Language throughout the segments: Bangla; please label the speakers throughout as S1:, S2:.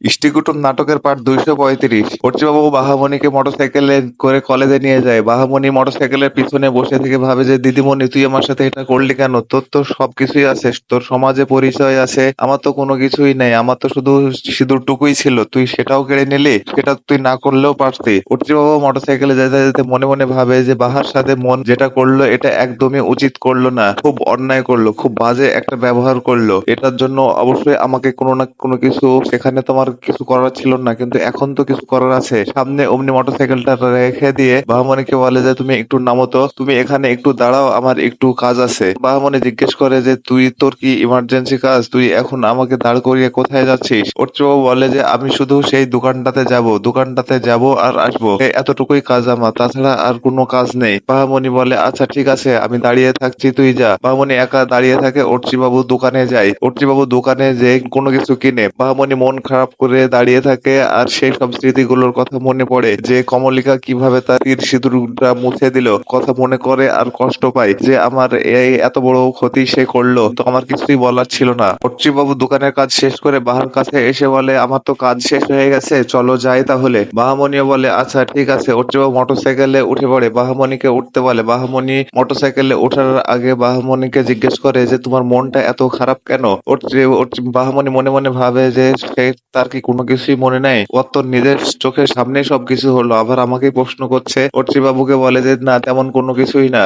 S1: ইষ্টিকুটুম নাটকের পার্ট দুইশো পঁয়ত্রিশ। বাবু বাহামণিকে মোটরসাইকেলে করে কলেজে নিয়ে যায়। বাহামণি মোটরসাইকেলের পিছনে বসে থেকে ভাবে যে, দিদিমণি, তুই আমার সাথে এটা করলি কেন? তোর তো সবকিছুই আছে, তোর সমাজে পরিচয় আছে, আমার তো কোনো কিছুই নাই, আমার তো শুধু সিঁদুরটুকুই ছিল। তুই সেটাও কেড়ে নিলি? সেটা তুই না করলেও পারতি। বাবু মোটরসাইকেলে যেতে যেতে মনে মনে ভাবে যে, বাহার সাথে মন যেটা করল, এটা একদমই উচিত করল না। খুব অন্যায় করল, খুব বাজে একটা ব্যবহার করল। এটার জন্য অবশ্যই আমাকে কোনো না কোনো কিছু সেখানে তোমার কিছু করার ছিল না, কিন্তু এখন তো কিছু করার আছে। সামনে অমনি মোটরসাইকেলটা রেখে দিয়ে বাহামণিকে বলে যে, তুমি একটু নামো তো, তুমি এখানে একটু দাঁড়াও, আমার একটু কাজ আছে। বাহামণি জিজ্ঞেস করে যে, তুই, তোর কি ইমার্জেন্সি কাজ? তুই এখন আমাকে দাঁড় করিয়ে কোথায় যাচ্ছিস? অর্চবাবু বলে যে, আমি শুধু সেই দোকানটাতে যাব দোকানটাতে যাব আর আসব। এতটুকুই কাজ আমার, তাছাড়া আর কোনো কাজ নেই। বাহামণি বলে আচ্ছা ঠিক আছে, আমি দাঁড়িয়ে থাকছি, তুই যা। বাহামণি একা দাঁড়িয়ে থাকে বাবু দোকানে যায়। বাবু দোকানে যে কোনো কিছু কিনে। বাহামণি মন খারাপ করে দাঁড়িয়ে থাকে আর সেই সব স্মৃতিগুলোর কথা মনে পড়ে। যে কমলিকা কীভাবে তার তীর সিঁদুরটা মুছে দিল, কথা মনে করে আর কষ্ট পায় যে আমার এই এত বড় ক্ষতি সে করল। তো আমার কিছুই বলার ছিল না। বাবু দোকানের কাজ শেষ করে বাহার কাছে এসে বলে, আমার তো কাজ শেষ হয়ে গেছে, চলো যাই তাহলে। বাহামণিও বলে আচ্ছা ঠিক আছে। বাবু মোটরসাইকেলে উঠে পড়ে। বাহামণিকে উঠতে বলে বাহামণি মোটরসাইকেলে ওঠার আগে বাহামণিকে জিজ্ঞেস করে যে, তোমার মনটা এত খারাপ কেন? বাহামণি মনে মনে ভাবে যে সে তার কি কোনো কিছুই মনে নাই? ওর তো নিজের চোখের সামনে সবকিছু হলো। আবার আমাকে প্রশ্ন করছে বাবুকে বলে যে, না, তেমন কোনো কিছুই না।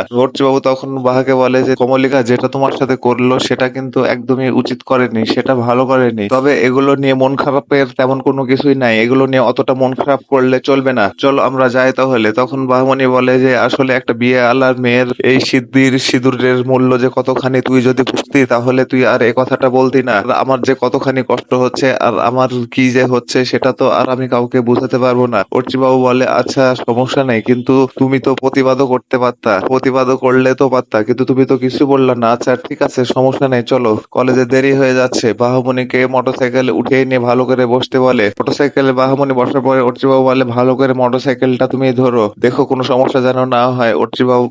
S1: বাবু তখন বাহাকে বলে যে, কমলিকা, যেটা তোমার সাথে করল, সেটা কিন্তু একদমই উচিত করেনি, সেটা ভালো করেনি। তবে এগুলো নিয়ে মন খারাপের তেমন কোনো কিছুই নাই। এগুলো নিয়ে অতটা মন খারাপ করলে চলবে না। চলো আমরা যাই তাহলে। তখন বাহমণি বলে যে, আসলে একটা বিয়ে আলার মেয়ের এই সিদ্ধির সিঁদুরের মূল্য যে কতখানি, তুই যদি বুঝতি, তাহলে তুই আর এ কথাটা বলতি না। আমার যে কতখানি কষ্ট হচ্ছে, আর আমার কি যে হচ্ছে সেটা তো আর আমি কাউকে বুঝাতে পারব না। বাবু বলে আচ্ছা সমস্যা নেই, কিন্তু তুমি তো প্রতিবাদও করতে পারতা। প্রতিবাদও করলে তো পারতা, কিন্তু তুমি তো কিছু বললা না। আচ্ছা ঠিক আছে, সমস্যা নেই, চলো। কলেজে দেরি হয়ে যাচ্ছে। বাহুমণিকে মোটরসাইকেল উঠে নিয়ে ভালো করে বসতে বলে। মোটরসাইকেলে বাহুমণি বসার পরে বাবু বলে, ভালো করে মোটরসাইকেলটা তুমি ধরো। দেখো, কোনো সমস্যা যেন না হয়। বাবু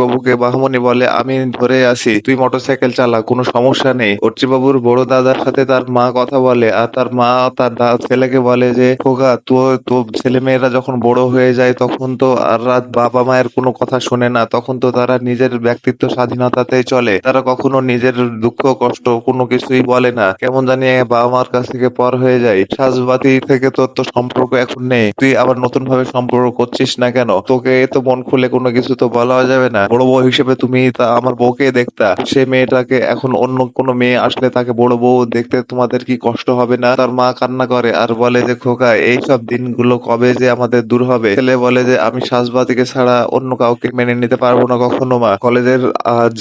S1: বাবুকে বাহুমণি বলে, আমি ধরে আসি তুই মোটরসাইকেল চালা, কোনো সমস্যা নেই। বাবুর বড় দাদার সাথে তার মা কথা বলে, আর তার মা তার দা- ছেলেকে বলে যে, খোকা, তো তো ছেলে মেয়েরা যখন বড় হয়ে যায়, তখন তো আর রাত বাবা মায়ের কোনো কথা শোনে না। তখন তো তারা নিজের ব্যক্তিত্ব স্বাধীনতাতেই চলে। তারা কখনো নিজের দুঃখ, কষ্ট কোনো কিছুই বলে না। কেমন জানি বাবা মার কাছ থেকে পর হয়ে যায়। সাজবাতি থেকে তোর তো সম্পর্ক এখন নেই। তুই আবার নতুন ভাবে সম্পর্ক করছিস না কেন? তোকে তো মন খুলে কোনো কিছু তো বলা যাবে না। বড় বউ হিসেবে তুমি তা আমার বউকে দেখতা। সে মেয়েটাকে এখন অন্য কোনো মেয়ে আসলে তাকে বড় বউ দেখতে তোমাদের কি কষ্ট হবে না? তার মা কান্না করে আর বলে যে, খোকা, এইসব দিনগুলো কবে যে আমাদের দূর হবে? ছেলে বলে যে, আমি সাজবাতিকে ছাড়া অন্য কাউকে মেনে নিতে পারব না কখনো, মা। কলেজের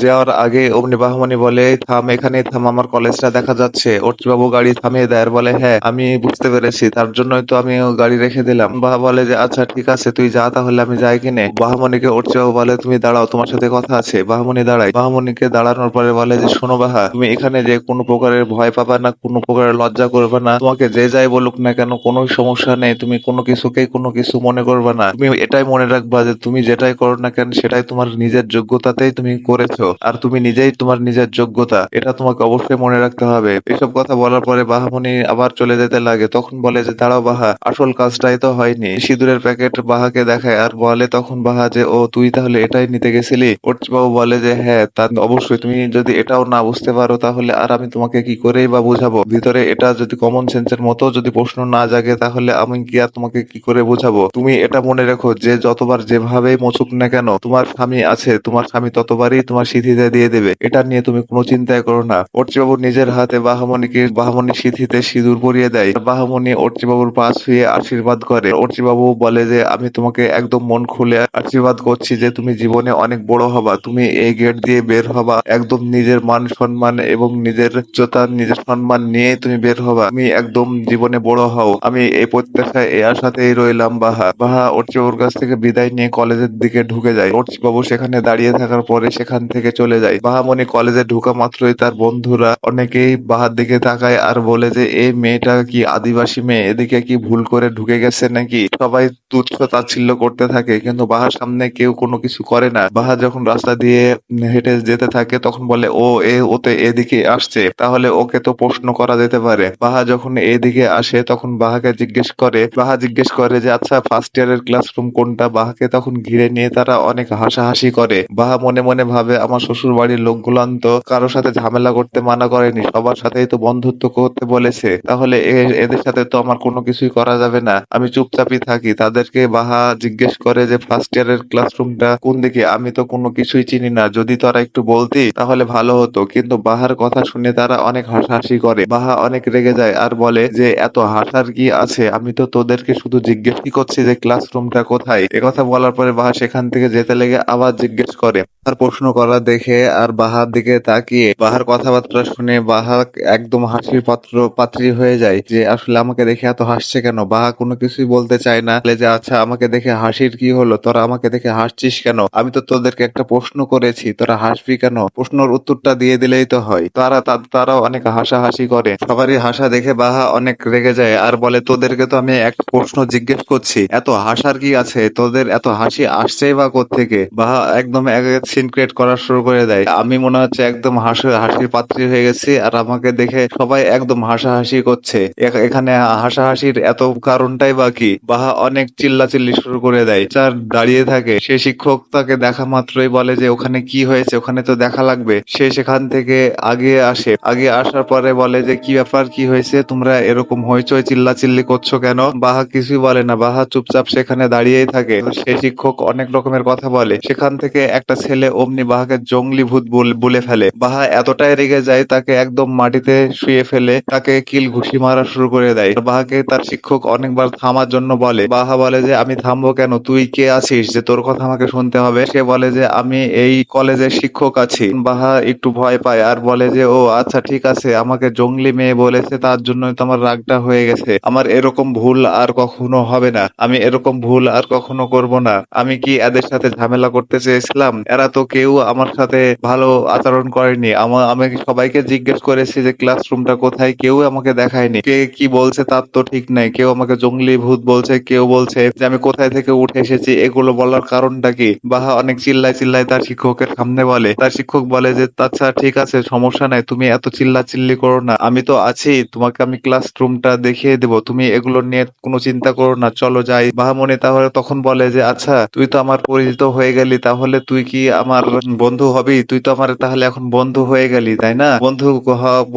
S1: যাওয়ার আগে অমনি বাহমানি বলে, থাম এখানে থাম, আমার কলেজটা দেখা যাচ্ছে। বাবু গাড়ি থামিয়ে দেয় আর বলে হ্যাঁ আমি বুঝতে পেরেছি, তার জন্যই তো আমি গাড়ি রেখে দিলাম। বাবা বলে যে আচ্ছা ঠিক আছে, তুই যা, তাহলে আমি যাই কিনে। বাহামণিকে বাবু বলে, তুমি দাঁড়াও, তোমার সাথে কথা আছে। বাহামণি দাঁড়াই বাহামণিকে দাঁড়ানোর পরে বলে যে, শোনো বাহা, তুমি এখানে যে কোনো প্রকারের ভয় পাবা না, কোনো প্রকারের লজ্জা করবে না, তোমাকে যে যাই বলুক না কেন, কোনো সমস্যা নেই। তুমি কোনো কিছুকেই কোনো কিছু মনে করবে না। তুমি এটাই মনে রাখবা যে তুমি যেটাই করো না কেন, সেটাই তোমার নিজের যোগ্যতাতেই তুমি করেছ। আর তুমি নিজেই তোমার নিজের যোগ্যতা, এটা তোমাকে অবশ্যই মনে রাখতে হবে। এসব কথা বলার পরে বাহামণি আবার চলে যেতে লাগে। তখন বলে যে, দাঁড়াও বাহা, আসল কাজটাই তো হয়নি। সিঁদুরের প্যাকেট বাহাকে দেখায় আর বলে তখন বাহা যে, ও, তুই তাহলে এটাই নিতে গেছিলি? বাবু বলে যে হ্যাঁ তা অবশ্যই। তুমি যদি এটাও না বুঝতে পারো, তাহলে আর আমি তোমাকে কি করেই বা বুঝাবো? ভিতরে এটা যদি কমন সেন্সের মতো যদি প্রশ্ন না জাগে, তাহলে আমি কি আর তোমাকে কি করে বোঝাবো? তুমি এটা মনে রেখো যে যতবার যেভাবেই মোচুক না কেন, তোমার স্বামী আছে, তোমার স্বামী ততবারই তোমার সিথিতে দিয়ে দেবে। এটা নিয়ে তুমি কোনো চিন্তাই করো না। বাবু নিজের হাতে বাহামণিকে, বাহামণি সিথিতে সিঁদুর পরিয়ে দেয়। বাহামণি বাবুর পাশ হয়ে আশীর্বাদ করে। বাবু বলে যে, আমি তোমাকে একদম মন খুলে আশীর্বাদ করছি যে, তুমি জীবনে অনেক বড় হবা। তুমি এই গেট দিয়ে বের হবা। একদম নিজের মান সম্মান এবং নিজের উচ্চতা নিজের সম্মান নিয়ে তুমি বের হবা। তুমি একদম জীবনে বড় হও। আমি এই প্রত্যাশায় এই আশাতেই রইলাম, বাহা। বাহা বাবুর কাছ থেকে বিদায় নিয়ে কলেজের দিকে ঢুকে যায় বাবু সেখানে দাঁড়িয়ে থাকার পরে সেখান থেকে চলে যায় বাহামণি কলেজে ঢুকা মাত্রই তার বন্ধুরা অনেকেই বাহার দিকে তাকায় আর বলে যে, এই মেয়েটা কি আদিবাসী মেয়ে? এদিকে কি ভুল করে ঢুকে গেছে নাকি? সবাই তুচ্ছ তাচ্ছিল্য করতে থাকে, কিন্তু বাহার সামনে কেউ কোনো কিছু করে না। বাহা যখন রাস্তা দিয়ে হেঁটে যেতে থাকে, তখন বলে, ও, এ, ওতে এদিকে আসছে। তাহলে ওকে তো প্রশ্ন করা যেতে পারে। বাহা যখন এদিকে দিকে আসে, তখন বাহাকে জিজ্ঞেস করে, বাহা জিজ্ঞেস করে যে আচ্ছা ফার্স্ট ইয়ারের ক্লাসরুম কোনটা? বাহাকে তখন ঘিরে নিয়ে তারা অনেক হাসাহাসি করে। বাহা মনে মনে ভাবে, আমার শ্বশুর বাড়ির লোকগুলান তো কারোর সাথে ঝামেলা করতে মানা করেনি, সবার সাথেই তো বন্ধুত্ব করতে বলেছে। তাহলে এদের সাথে তো আমার কোনো কিছুই করা যাবে না। আমি চুপচাপই থাকি। তাদেরকে বাহা জিজ্ঞেস করে যে ফার্স্ট ইয়ারের ক্লাসরুমটা কোন দিকে? আমি তো কোনো কিছুই চিনি না। যদি তারা একটু বলতি, তাহলে ভালো হতো। কিন্তু বাহার কথা শুনে তারা অনেক হাসাহাসি করে। বাহা অনেক রেগে যায় আর বলে যে এত হাসার কি আছে, আমি তো তোদেরকে শুধু জিজ্ঞেসই করছি যে ক্লাসরুমটা কোথায়? একথা বলার পরে বাহা সেখান থেকে যেতে লেগে আবার জিজ্ঞেস করে। তার প্রশ্ন করা দেখে আর বাহার দিকে তাকিয়ে, বাহার কথাবার্তা শুনে বাহা একদম হাসির পাত্র, পাত্রী হয়ে যায় যে, আসলে আমাকে দেখে এত হাসছে কেন? বাহা কোনো কিছুই বলতে চায় না। যে আচ্ছা আমাকে দেখে হাসির কি হলো? তোরা আমাকে দেখে হাসছিস কেন? আমি তো তোদেরকে একটা প্রশ্ন করেছি, তোরা হাসবি কেন? প্রশ্নের উত্তরটা দিয়ে দিলেই তো হয়। তারা, তারাও অনেক হাসাহাসি করে। সবারই হাসা দেখে বাহা অনেক রেগে যায় আর বলে, তোদেরকে তো আমি একটা প্রশ্ন জিজ্ঞেস করছি। এত হাসার কি আছে? তোদের এত হাসি আসছেই বা থেকে বাহা, একদম সিন ক্রিয়েট করা শুরু করে দেয়। আমি মনে হচ্ছে একদম হাসি, হাসির পাত্রী হয়ে গেছি আর আমাকে দেখে সবাই একদম হাসাহাসি করছে। এখ- এখানে হাসাহাসির এত কারণটাই বা কি? বাহা, অনেক চিল্লাচিল্লি শুরু করে দেয়। যার দাঁড়িয়ে থাকে। সে শিক্ষক তাকে দেখা মাত্রই বলে যে, ওখানে কি হয়েছে? ওখানে তো দেখা লাগবে। সে সেখান থেকে আগে আসে। আগে আসার পরে বলে যে, কি ব্যাপার? কি হয়েছে? তোমরা এরকম হইচই চিল্লাচিল্লি করছ কেন? বাহা কিছুই বলে না, বাহা চুপচাপ সেখানে দাঁড়িয়েই থাকে। সে শিক্ষক অনেক রকমের কথা বলে। সেখান থেকে একটা ছেলে অমনি বাহাকে জঙ্গলি ভূত বল- ফেলে। বাহা এতটাই রেগে যায় তাকে একদম মাটিতে শুয়ে ফেলে, তাকে কিল ঘুষি মারা শুরু করে দেয়। বাহাকে তার শিক্ষক অনেকবার থামার জন্য বলে। বাহা বলে যে, আমি থামবো কেন? তুই কে আছিস যে তোর কথা আমাকে শুনতে হবে? সে বলে যে, আমি এই কলেজের শিক্ষক আছি। বাহা একটু ভয় পায় আর বলে যে, ও আচ্ছা ঠিক আছে। আমাকে জঙ্গলি মেয়ে বলেছে, তার জন্যই তো আমার রাগটা হয়ে গেছে। আমার এরকম ভুল আর কখনো হবে না। আমি এরকম ভুল আর কখনো করব না। আমি কি এদের সাথে ঝামেলা করতে চেয়েছিলাম? এরা তো কেউ আমার সাথে ভালো আচরণ করেনি। আমার আমি সবাইকে জিজ্ঞেস করেছি যে, ক্লাসরুমটা কোথায়? কেউ আমাকে দেখায়নি। কে কি বলছে তার তো ঠিক নাই। কেউ আমাকে জঙ্গলি ভূত বলছে, কেউ বলছে যে, আমি কোথায় থেকে উঠে এসেছি। এগুলো বলার কারণটা কি? বাহা অনেক চিল্লায় চিল্লায় তার শিক্ষকের সামনে বলে। তার শিক্ষক বলে যে আচ্ছা ঠিক আছে, সমস্যা নাই। তুমি এত চিল্লা চিল্লি করো না। আমি তো আছি। তোমাকে আমি ক্লাসরুমটা দেখিয়ে দেবো। তুমি এগুলো নিয়ে কোনো চিন্তা করো না, চলো যাই। বাহামণি তাহলে তখন বলে যে আচ্ছা তুই তো আমার পরিচিত হয়ে গেলি, তাহলে তুই কি আমার বন্ধু হবি? তুই তো আমার তাহলে এখন বন্ধু হয়ে গেলি, তাই না? বন্ধু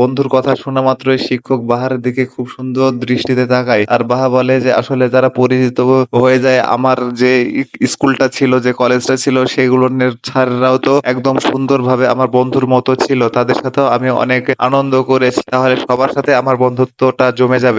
S1: বন্ধুর কথা শোনা মাত্রই শিক্ষক বাহার দিকে খুব সুন্দর দৃষ্টিতে তাকায়। আর বাহা বলে যে, আসলে যারা পরিচিত হয়ে যায়, আমার যে স্কুলটা ছিল, যে কলেজটা ছিল সেগুলোর ছাড়রাও তো একদম সুন্দরভাবে আমার বন্ধুর মতো ছিল। তাদের সাথেও আমি অনেক আনন্দ করেছি। তাহলে সবার সাথে আমার বন্ধুত্বটা জমে যাবে।